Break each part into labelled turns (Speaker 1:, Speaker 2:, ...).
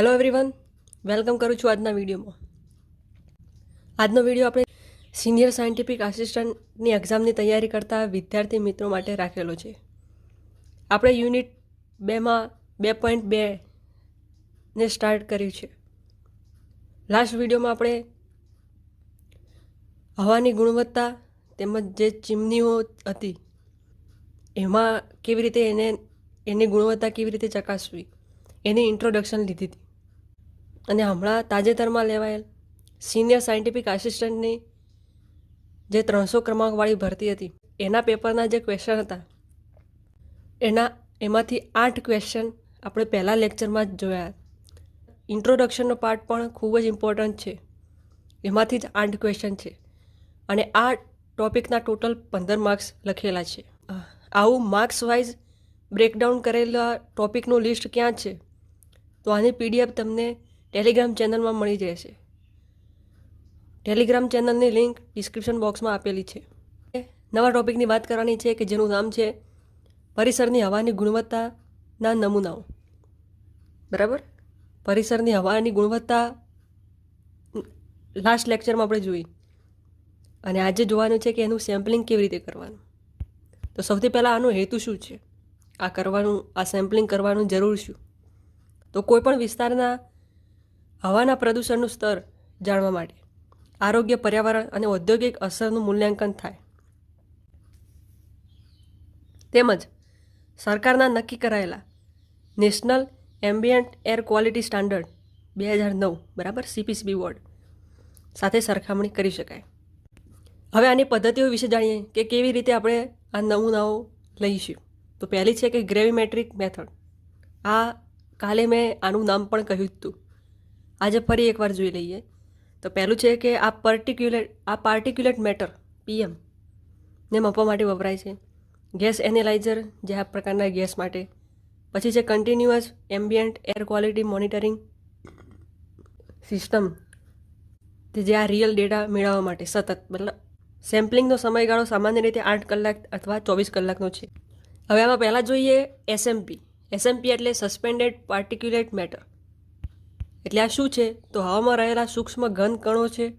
Speaker 1: Hello everyone welcome કરું છું આજના વિડીયોમાં. આજનો વીડિયો આપણે સિનિયર સાયન્ટિફિક આસિસ્ટન્ટની એક્ઝામની તૈયારી કરતા વિદ્યાર્થી મિત્રો માટે રાખેલો છે. આપણે યુનિટ બેમાં બે પોઈન્ટ બે ને સ્ટાર્ટ કર્યું છે. લાસ્ટ વિડીયોમાં આપણે હવાની ગુણવત્તા તેમજ જે ચીમનીઓ હતી, એમાં કેવી રીતે એને, એની ગુણવત્તા કેવી રીતે ચકાસવી, એની ઇન્ટ્રોડક્શન લીધી હતી. અને હમણાં તાજેતરમાં લેવાયેલ સિનિયર સાયન્ટિફિક આસિસ્ટન્ટની જે ત્રણસો ક્રમાંકવાળી ભરતી હતી, એના પેપરના જે ક્વેશ્ચન હતા, એના, એમાંથી આઠ ક્વેશ્ચન આપણે પહેલાં લેક્ચરમાં જ જોયા. ઇન્ટ્રોડક્શનનો પાર્ટ પણ ખૂબ જ ઇમ્પોર્ટન્ટ છે. એમાંથી જ આઠ ક્વેશ્ચન છે. અને આ ટોપિકના ટોટલ પંદર માર્ક્સ લખેલા છે. આવું માર્ક્સ વાઇઝ બ્રેકડાઉન કરેલા ટોપિકનું લિસ્ટ ક્યાં છે? તો આની પીડીએફ તમને ટેલિગ્રામ ચેનલમાં મળી જશે ટેલિગ્રામ ચેનલની લિંક ડિસ્ક્રિપ્શન બોક્સમાં આપેલી છે. નવા ટોપિકની વાત કરવાની છે કે જેનું નામ છે પરિસરની હવાની ગુણવત્તાના નમૂનાઓ. બરાબર? પરિસરની હવાની ગુણવત્તા લાસ્ટ લેક્ચરમાં આપણે જોઈ. અને આજે જોવાનું છે કે એનું સેમ્પલિંગ કેવી રીતે કરવાનું. તો સૌથી પહેલાં આનો હેતુ શું છે? આ કરવાનું આ સેમ્પલિંગ કરવાનું જરૂર શું? તો કોઈપણ વિસ્તારના હવાના પ્રદૂષણનું સ્તર જાણવા માટે. આરોગ્ય, પર્યાવરણ અને ઔદ્યોગિક અસરનું મૂલ્યાંકન થાય. તેમજ સરકારના નક્કી કરાયેલા national ambient air quality standard બે હજાર નવ, બરાબર? સીપીસીબી વોર્ડ સાથે સરખામણી કરી શકાય. હવે આની પદ્ધતિઓ વિશે જાણીએ કે કેવી રીતે આપણે આ નમૂનાઓ લઈશું. તો પહેલી છે કે ગ્રેવીમેટ્રિક મેથડ. આ કાલે મેં આનું નામ પણ કહ્યું હતું. આજે ફરી એકવાર જોઈ લઈએ. તો પહેલું છે કે આ પર્ટિક્યુલેટ આ પાર્ટિક્યુલેટ મેટર પીએમ ને માપવા માટે વપરાય છે. ગેસ એનેલાઇઝર જે આ પ્રકારના ગેસ માટે. પછી છે continuous ambient air quality monitoring system તે જે આ રિયલ ડેટા મેળવવા માટે સતત, મતલબ સેમ્પલિંગનો સમયગાળો સામાન્ય રીતે આઠ કલાક અથવા ચોવીસ કલાકનો છે. હવે આમાં પહેલાં જોઈએ એસએમપી એસએમપી એટલે સસ્પેન્ડેડ પાર્ટિક્યુલેટ મેટર એટલે આ શું છે? તો હવામાં રહેલા સૂક્ષ્મ ઘન કણો છે,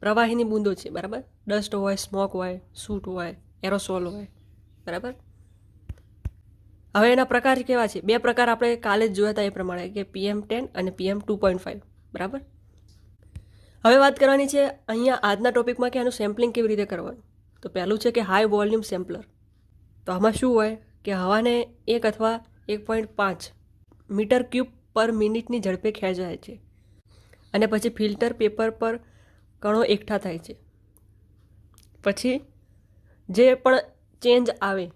Speaker 1: પ્રવાહીની બૂંદો છે, બરાબર? ડસ્ટ હોય, સ્મોક હોય, સૂટ હોય, એરોસોલ હોય, બરાબર? હવે એના પ્રકાર કેવા છે? બે પ્રકાર આપણે કાલે જ જોયા હતા એ પ્રમાણે, કે પીએમ ટેન અને પીએમ ટુ પોઈન્ટ ફાઇવ બરાબર? હવે વાત કરવાની છે અહીંયા આજના ટોપિકમાં કે આનું સેમ્પલિંગ કેવી રીતે કરવાનું? તો પહેલું છે કે હાઈ વોલ્યુમ સેમ્પલર. તો આમાં શું હોય? કે હવાને એક અથવા એક પોઈન્ટ પાંચ મીટર ક્યુબ પર મિનિટની ઝડપે ખેંચાય છે. અને પછી ફિલ્ટર પેપર પર કણો એકઠા થાય છે. પછી જે પણ ચેન્જ આવે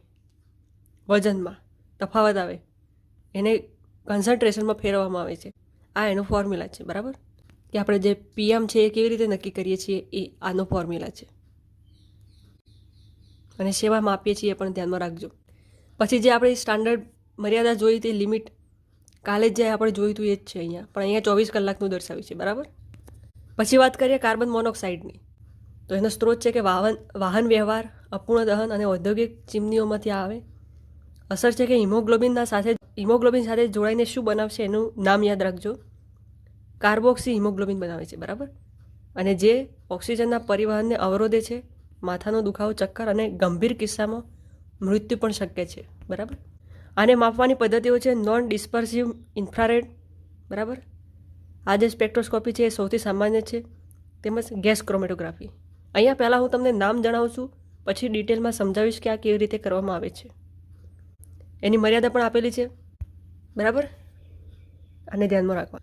Speaker 1: વજનમાં, તફાવત આવે, એને કન્સન્ટ્રેશનમાં ફેરવવામાં આવે છે. આ એનો ફોર્મ્યુલા છે, બરાબર? કે આપણે જે પીએમ છે એ કેવી રીતે નક્કી કરીએ છીએ એ આનો ફોર્મ્યુલા છે. અને સેવા માપીએ છીએ પણ ધ્યાનમાં રાખજો. પછી જે આપણે સ્ટાન્ડર્ડ મર્યાદા જોઈ તે લિમિટ કાલે જ આપણે જોયું હતું એ જ છે અહીંયા. પણ અહીંયા ચોવીસ કલાકનું દર્શાવ્યું છે, બરાબર? પછી વાત કરીએ કાર્બન મોનોક્સાઇડની. તો એનો સ્ત્રોત છે કે વાહન વાહન વ્યવહાર, અપૂર્ણ દહન અને ઔદ્યોગિક ચીમનીઓમાંથી આવે. અસર છે કે હિમોગ્લોબિનના સાથે, હિમોગ્લોબિન સાથે જોડાઈને શું બનાવશે એનું નામ યાદ રાખજો. કાર્બોક્સી હિમોગ્લોબિન બનાવે છે, બરાબર? અને જે ઓક્સિજનના પરિવહનને અવરોધે છે, માથાનો દુખાવો, ચક્કર અને ગંભીર કિસ્સામાં મૃત્યુ પણ શક્ય છે, બરાબર? આને માપવાની પદ્ધતિઓ છે નોન ડિસ્પર્સિવ ઇન્ફ્રારેડ બરાબર? આ જે સ્પેક્ટ્રોસ્કોપી છે એ સૌથી સામાન્ય છે. તેમજ ગેસ ક્રોમેટોગ્રાફી અહીંયા પહેલાં હું તમને નામ જણાવું છું, પછી ડિટેલમાં સમજાવીશ કે આ કેવી રીતે કરવામાં આવે છે. એની મર્યાદા પણ આપેલી છે, બરાબર? આને ધ્યાનમાં રાખવા.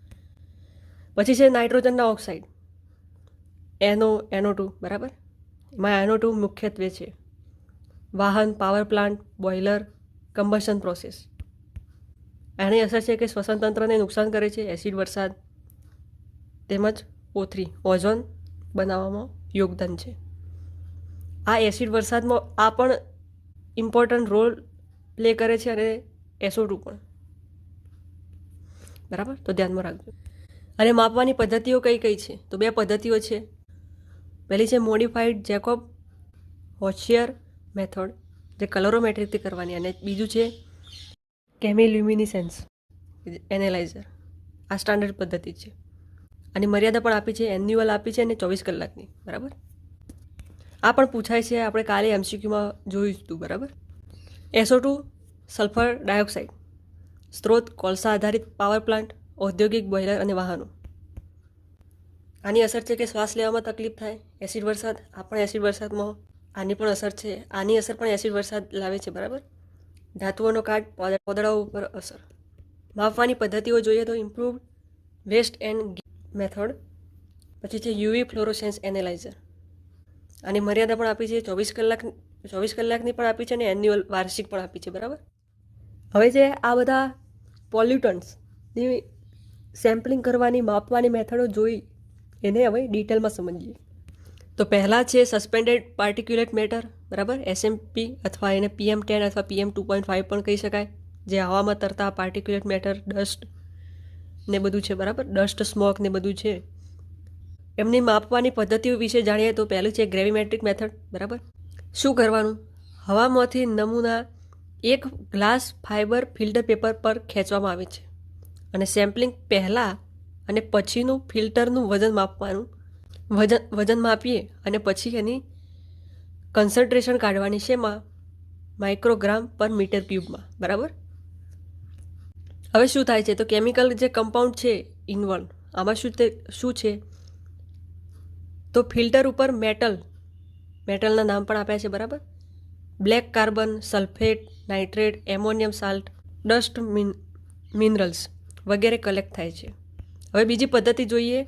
Speaker 1: પછી છે નાઇટ્રોજનના ઓક્સાઇડ. એનો એનો ટુ, બરાબર? એમાં એનો ટુ મુખ્યત્વે છે. વાહન power plant boiler combustion process એની અસર છે કે શ્વસન તંત્રને નુકસાન કરે છે એસિડ વરસાદ તેમજ ઓથરી ઓઝોન બનાવવામાં યોગદાન છે. આ એસિડ વરસાદમાં આ પણ ઇમ્પોર્ટન્ટ રોલ પ્લે કરે છે અને એસો ટુ પણ. બરાબર? તો ધ્યાનમાં રાખજો. અને માપવાની પદ્ધતિઓ કઈ કઈ છે? તો બે પદ્ધતિઓ છે. પહેલી છે મોડિફાઈડ જેકોબ હોશિયર મેથડ જે કલરોમેટ્રિકથી કરવાની અને બીજું છે કેમિલ્યુમિનિસેન્સ એનાલાઇઝર આ સ્ટાન્ડર્ડ પદ્ધતિ છે. આની મર્યાદા પણ આપી છે એન્યુઅલ આપી છે અને ચોવીસ કલાકની, બરાબર? આ પણ પૂછાય છે, આપણે કાલે એમસીક્યુમાં જોયું હતું બરાબર? એસો ટુ સલ્ફર ડાયોક્સાઇડ સ્ત્રોત કોલસા આધારિત પાવર પ્લાન્ટ ઔદ્યોગિક બોઇલર અને વાહનો. આની અસર છે કે શ્વાસ લેવામાં તકલીફ થાય એસિડ વરસાદ, આ પણ એસિડ વરસાદમાં આની પણ અસર છે. આની અસર પણ એસિડ વરસાદ લાવે છે, બરાબર? ધાતુઓનો કાટ, પોદ- પોદળાઓ ઉપર અસર. માપવાની પદ્ધતિઓ જોઈએ તો ઇમ્પ્રુવ વેસ્ટ એન્ડ મેથડ પછી છે યુવી ફ્લોરોસેન્સ એનાલાઇઝર. આની મર્યાદા પણ આપી છે, ચોવીસ કલાક, ચોવીસ કલાકની પણ આપી છે અને એન્યુઅલ વાર્ષિક પણ આપી છે, બરાબર? હવે જે આ બધા પોલ્યુટન્ટ્સની સેમ્પલિંગ કરવાની, માપવાની મેથડો જોઈ, એને હવે ડિટેલમાં સમજીએ. તો પહેલાં છે સસ્પેન્ડેડ પાર્ટિક્યુલેટ મેટર બરાબર? એસએમપી અથવા એને પીએમ ટેન અથવા પીએમ ટુ પોઈન્ટ ફાઇવ પણ કહી શકાય, જે હવામાં તરતા પાર્ટિક્યુલેટ મેટર ડસ્ટ ને બધું છે, બરાબર? ડસ્ટ સ્મોક ને બધું છે. એમની માપવાની પદ્ધતિઓ વિશે જાણીએ તો પહેલું છે ગ્રેવીમેટ્રિક મેથડ, બરાબર? શું કરવાનું? હવામાંથી નમૂના એક ગ્લાસ ફાઇબર ફિલ્ટર પેપર પર ખેંચવામાં આવે છે. અને સેમ્પલિંગ પહેલાં અને પછીનું ફિલ્ટરનું વજન માપવાનું. વજન વજન માપીએ અને પછી એની કન્સન્ટ્રેશન કાઢવાની છે એમાં માઇક્રોગ્રામ પર મીટર ક્યુબમાં બરાબર? હવે શું થાય છે? તો કેમિકલ જે કમ્પાઉન્ડ છે ઇન્વોલ્વ આમાં શું તે, શું છે? તો ફિલ્ટર ઉપર મેટલ મેટલના નામ પણ આપ્યા છે, બરાબર? Black carbon sulphate nitrate ammonium salt dust min minerals વગેરે કલેક્ટ થાય છે. હવે બીજી પદ્ધતિ જોઈએ.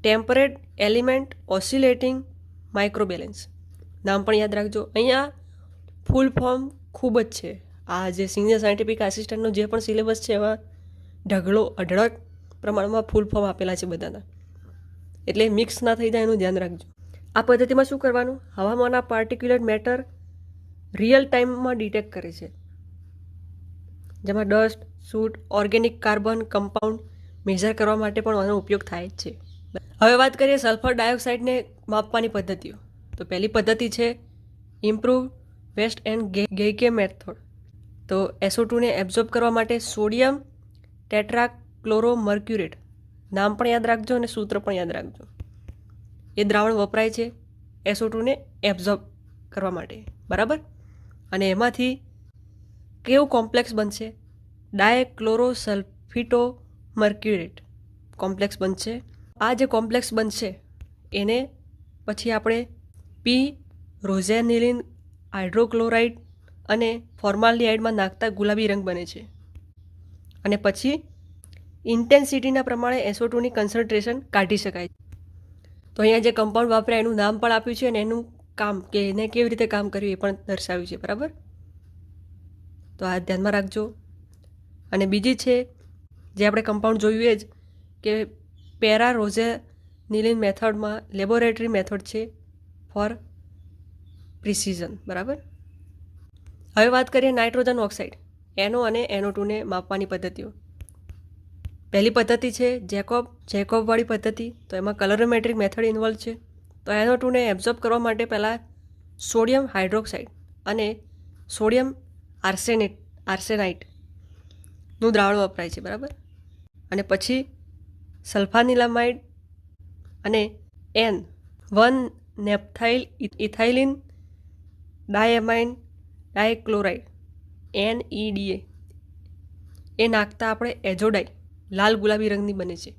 Speaker 1: Tapered element oscillating microbalance. નામ પણ યાદ રાખજો. અહીંયા ફૂલ ફોર્મ ખૂબ જ છે. આ જે સિનિયર સાયન્ટિફિક આસિસ્ટન્ટનો જે પણ સિલેબસ છે, એમાં ઢગલો અઢળક પ્રમાણમાં ફૂલ ફોર્મ આપેલા છે બધાના. એટલે મિક્સ ના થઈ જાય એનું ધ્યાન રાખજો. આ પદ્ધતિમાં શું કરવાનું? હવામાનના પાર્ટિક્યુલર મેટર રિયલ ટાઈમમાં ડિટેક્ટ કરે છે. જેમાં dust soot organic carbon compound measure કરવા માટે પણ આનો ઉપયોગ થાય છે. હવે વાત કરીએ સલ્ફર ડાયોક્સાઇડને માપવાની પદ્ધતિઓ. તો પહેલી પદ્ધતિ છે improve West and Gaeke method તો એસો ટુને એબ્ઝોર્બ કરવા માટે સોડિયમ ટેટ્રા ક્લોરો મર્ક્યુરેટ નામ પણ યાદ રાખજો અને સૂત્ર પણ યાદ રાખજો. એ દ્રાવણ વપરાય છે એસો ટુને એબ્ઝોર્બ કરવા માટે. બરાબર? અને એમાંથી કેવું કોમ્પ્લેક્સ બનશે? ડાયક્લોરો સલ્ફિટો મર્ક્યુરેટ કોમ્પ્લેક્સ બનશે. આ જે કોમ્પ્લેક્સ બનશે, એને પછી આપણે પી રોઝેનિલિન, હાઇડ્રોક્લોરાઇડ અને ફોર્માલ્ડિહાઇડમાં નાખતા ગુલાબી રંગ બને છે. અને પછી ઇન્ટેન્સિટીના પ્રમાણે એસો ટુની કન્સન્ટ્રેશન કાઢી શકાય તો અહીંયા જે કમ્પાઉન્ડ વાપરાય, એનું નામ પણ આપ્યું છે અને એનું કામ કે એને કેવી રીતે કામ કર્યું એ પણ દર્શાવ્યું છે, બરાબર? તો આ ધ્યાનમાં રાખજો. અને બીજી છે, જે આપણે કમ્પાઉન્ડ જોયું એ જ કે પેરા રોઝે નિલિન મેથડમાં લેબોરેટરી મેથડ છે ફોર પ્રિસિઝન, બરાબર? હવે વાત કરીએ નાઇટ્રોજન ઓક્સાઇડ, એનો અને એનો ટુને માપવાની પદ્ધતિઓ. પહેલી પદ્ધતિ છે જેકોબ, જેકોબવાળી પદ્ધતિ, તો એમાં કલરોમેટ્રિક મેથડ ઇન્વોલ્વ છે. તો એનો ટુને એબ્ઝોર્બ કરવા માટે પહેલાં સોડિયમ હાઇડ્રોક્સાઇડ અને સોડિયમ આર્સેનેટ આર્સેનાઇટનું દ્રાવણ વપરાય છે, બરાબર? અને પછી સલ્ફાનિલામાઇડ અને N one naphthyl ethylene, diamine, dichloride, N EDA એ. નાખતા આપણે એજોડાઈ લાલ ગુલાબી રંગની બને છે.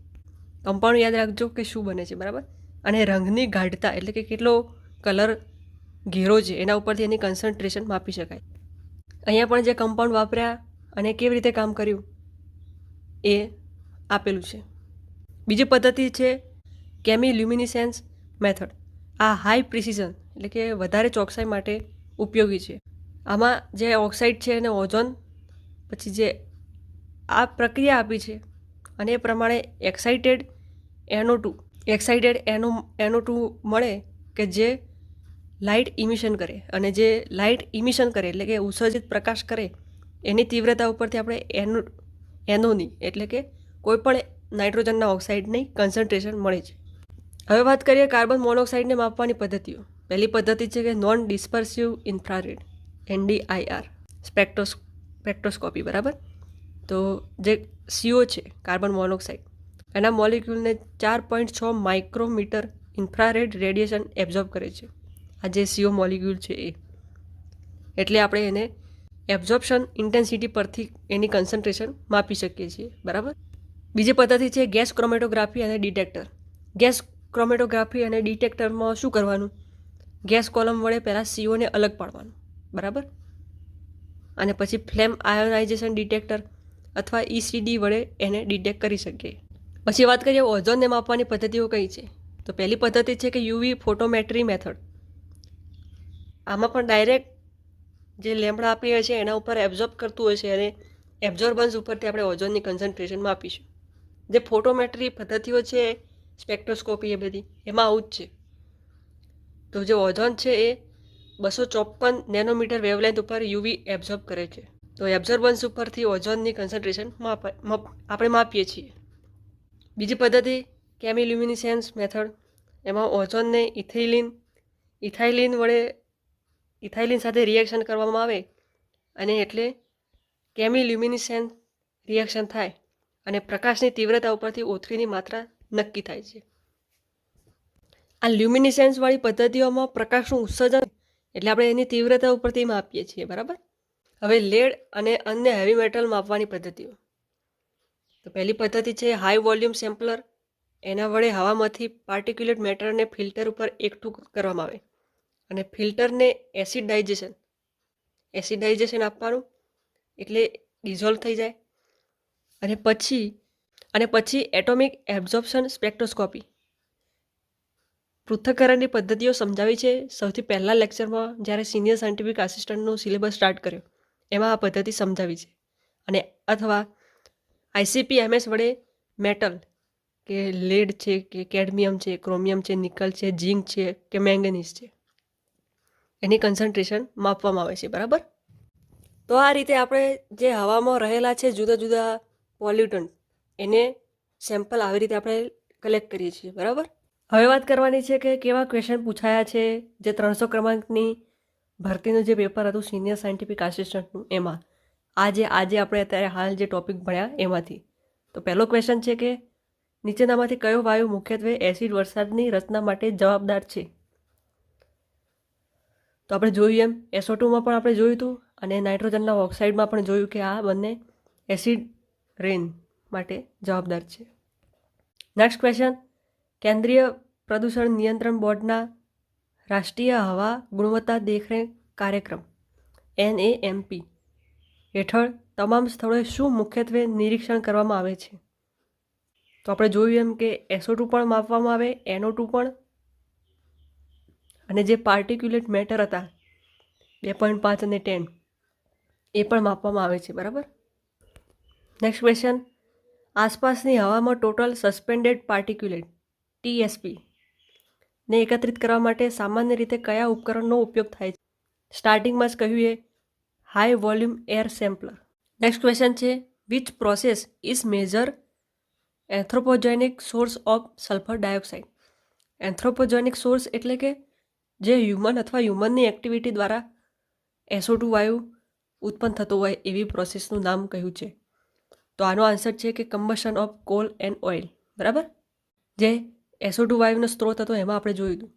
Speaker 1: કમ્પાઉન્ડ યાદ રાખજો કે શું બને છે, બરાબર? અને રંગની ગાઢતા એટલે કે કેટલો કલર ઘેરો છે, એના ઉપરથી એની કન્સન્ટ્રેશન માપી શકાય. અહીંયા પણ જે કમ્પાઉન્ડ વાપર્યા અને કેવી રીતે કામ કર્યું એ આપેલું છે. બીજી પદ્ધતિ છે કેમી લ્યુમિનિસેન્સ મેથડ. આ હાઈ પ્રિસિઝન એટલે કે વધારે ચોકસાઈ માટે ઉપયોગી છે. આમાં જે ઓક્સાઇડ છે અને ઓઝોન પછી જે આ પ્રક્રિયા આપી છે અને એ પ્રમાણે એક્સાઇટેડ એનો ટુ એક્સાઇટેડ એનો એનો ટુ મળે કે જે લાઇટ ઇમિશન કરે અને જે લાઇટ ઇમિશન કરે એટલે કે ઉત્સર્જિત પ્રકાશ કરે, એની તીવ્રતા ઉપરથી આપણે એનો એનોની એટલે કે કોઈપણ નાઇટ્રોજનના ઓક્સાઇડની કન્સન્ટ્રેશન મળે છે. હવે વાત કરીએ કાર્બન મોનોક્સાઇડને માપવાની પદ્ધતિઓ. પહેલી પદ્ધતિ છે કે નોન ડિસ્પર્સિવ ઇન્ફ્રારેડ એનડીઆઈઆર સ્પેક્ટોસ સ્પેક્ટ્રોસ્કોપી બરાબર? તો જે સીઓ છે, કાર્બન મોનોક્સાઇડ, એના મોલિક્યુલને ચાર પોઈન્ટ છ માઇક્રોમીટર ઇન્ફ્રારેડ રેડિયેશન એબ્ઝોર્બ કરે છે. આ જે સીઓ મોલિક્યુલ છે એ. એટલે આપણે એને એબ્ઝોર્પ્શન ઇન્ટેન્સિટી પરથી એની કન્સન્ટ્રેશન માપી શકીએ છીએ, બરાબર? બીજી પદ્ધતિ છે ગેસ ક્રોમેટોગ્રાફી અને ડિટેક્ટર. ગેસ ક્રોમેટોગ્રાફી અને ડિટેક્ટરમાં શું કરવાનું? ગેસ કોલમ વડે પહેલાં સીઓને અલગ પાડવાનું. બરાબર? અને પછી ફ્લેમ આયોનાઇઝેશન ડિટેક્ટર અથવા ઇસીડી વડે એને ડિટેક્ટ કરી શકીએ. પછી વાત કરીએ ઓઝોનને માપવાની પદ્ધતિઓ કઈ છે? તો પહેલી પદ્ધતિ છે કે યુવી ફોટોમેટ્રી મેથડ. આમાં પણ ડાયરેક્ટ જે લેમડા આપીએ છીએ એના ઉપર એબ્ઝોર્બ કરતું હોય છે અને એબ્ઝોર્બન્સ ઉપરથી આપણે ઓઝોનની કન્સન્ટ્રેશન માપીશું જે ફોટોમેટ્રી પદ્ધતિઓ છે સ્પેક્ટ્રોસ્કોપી એ બધી, એમાં આવું જ છે. તો જે ઓઝોન છે એ બસો ચોપન નેનોમીટર વેવલેન્થ ઉપર યુવી એબ્ઝોર્બ કરે છે. તો એબ્ઝોર્બન્સ ઉપરથી ઓઝોનની કન્સન્ટ્રેશન આપણે માપીએ છીએ. બીજી પદ્ધતિ કેમિલ્યુમિનિસેન્સ મેથડ એમાં ઓઝોનને ઇથેલિન ઇથાઇલિન વડે ઇથાઇલિન સાથે રિએક્શન કરવામાં આવે, અને એટલે કેમિલ્યુમિનિસેન્સ રિએક્શન થાય. અને પ્રકાશની તીવ્રતા ઉપરથી ઓથરીની માત્રા નક્કી થાય છે. આ લ્યુમિનિસેન્સવાળી પદ્ધતિઓમાં પ્રકાશનું ઉત્સર્જન એટલે આપણે એની તીવ્રતા ઉપરથી માપીએ છીએ, બરાબર? હવે લેડ અને અન્ય હેવી મેટલ માપવાની પદ્ધતિઓ. તો પહેલી પદ્ધતિ છે હાઈ વોલ્યુમ સેમ્પલર. એના વડે હવામાંથી પાર્ટિક્યુલેટ મેટરને ફિલ્ટર ઉપર એકઠું કરવામાં આવે અને ફિલ્ટરને એસિડાઇઝેશન એસિડાઇઝેશન આપવાનું એટલે ડિઝોલ્વ થઈ જાય. અને પછી અને પછી એટોમિક એબ્ઝોર્પ્શન સ્પેક્ટ્રોસ્કોપી. પૃથ્થકરણની પદ્ધતિઓ સમજાવી છે. સૌથી પહેલાં લેક્ચરમાં જ્યારે સિનિયર સાયન્ટિફિક આસિસ્ટન્ટનો સિલેબસ સ્ટાર્ટ કર્યો, એમાં આ પદ્ધતિ સમજાવી છે. અને અથવા આઈસીપી એમએસ વડે મેટલ, કે લેડ છે, કે કેડમિયમ છે, ક્રોમિયમ છે, નિકલ છે, ઝીંક છે, કે મેંગનીઝ છે. એની કન્સન્ટ્રેશન માપવામાં આવે છે, બરાબર? તો આ રીતે આપણે જે હવામાં રહેલા છે, જુદા જુદા પોલ્યુટન્ટ. એને સેમ્પલ આવી રીતે આપણે કલેક્ટ કરીએ છીએ, બરાબર? હવે વાત કરવાની છે કે કેવા ક્વેશ્ચન પૂછાયા છે જે ત્રણસો ક્રમાંકની ભરતીનું જે પેપર હતું સિનિયર સાયન્ટિફિક આસિસ્ટન્ટનું એમાં. આજે આજે આપણે અત્યારે હાલ જે ટોપિક ભણ્યા એમાંથી. તો પહેલો ક્વેશ્ચન છે કે નીચેનામાંથી કયો વાયુ મુખ્યત્વે એસિડ વરસાદની રચના માટે જવાબદાર છે? તો આપણે જોયું એમ એસો ટુમાં પણ આપણે જોયું હતું અને નાઇટ્રોજનના ઓક્સાઇડમાં પણ જોયું કે આ બંને એસિડ રેન માટે જવાબદાર છે. નેક્સ્ટ ક્વેશ્ચન કેન્દ્રીય પ્રદૂષણ નિયંત્રણ બોર્ડના રાષ્ટ્રીય હવા ગુણવત્તા દેખરેખ કાર્યક્રમ એન એ એમપી હેઠળ તમામ સ્થળોએ શું મુખ્યત્વે નિરીક્ષણ કરવામાં આવે છે? તો આપણે જોયું એમ કે એસો ટુ પણ માપવામાં આવે એનો ટુ પણ. અને જે પાર્ટિક્યુલેટ મેટર હતા, બે પોઈન્ટ પાંચ અને ટેન એ પણ માપવામાં આવે છે, બરાબર? નેક્સ્ટ ક્વેશ્ચન આસપાસની હવામાં ટોટલ સસ્પેન્ડેડ પાર્ટિક્યુલેટ ટીએસપી ને એકત્રિત કરવા માટે સામાન્ય રીતે કયા ઉપકરણનો ઉપયોગ થાય છે? સ્ટાર્ટિંગમાં જ કહ્યું એ high volume air sampler next question છે which process is major anthropogenic source of sulphur dioxide anthropogenic source એટલે કે જે હ્યુમન અથવા હ્યુમનની એક્ટિવિટી દ્વારા એસોટુ વાયુ ઉત્પન્ન થતો હોય એવી પ્રોસેસનું નામ કહ્યું છે. તો આનો આન્સર છે કે combustion of coal and oil બરાબર? જે એસો ટુ વાયુનો સ્ત્રોત હતો, એમાં આપણે જોયું હતું.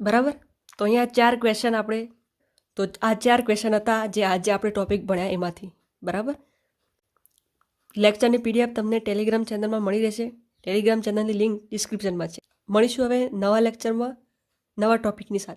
Speaker 1: બરાબર? તો અહીંયા ચાર ક્વેશ્ચન આપણે, તો આ ચાર ક્વેશ્ચન હતા જે આજે આપણે ટોપિક ભણ્યા એમાંથી. બરાબર? લેક્ચરની પીડીએફ તમને ટેલિગ્રામ ચેનલમાં મળી રહેશે. ટેલિગ્રામ ચેનલની લિંક ડિસ્ક્રિપ્શનમાં છે. મળીશું હવે નવા લેક્ચરમાં નવા ટોપિકની સાથે.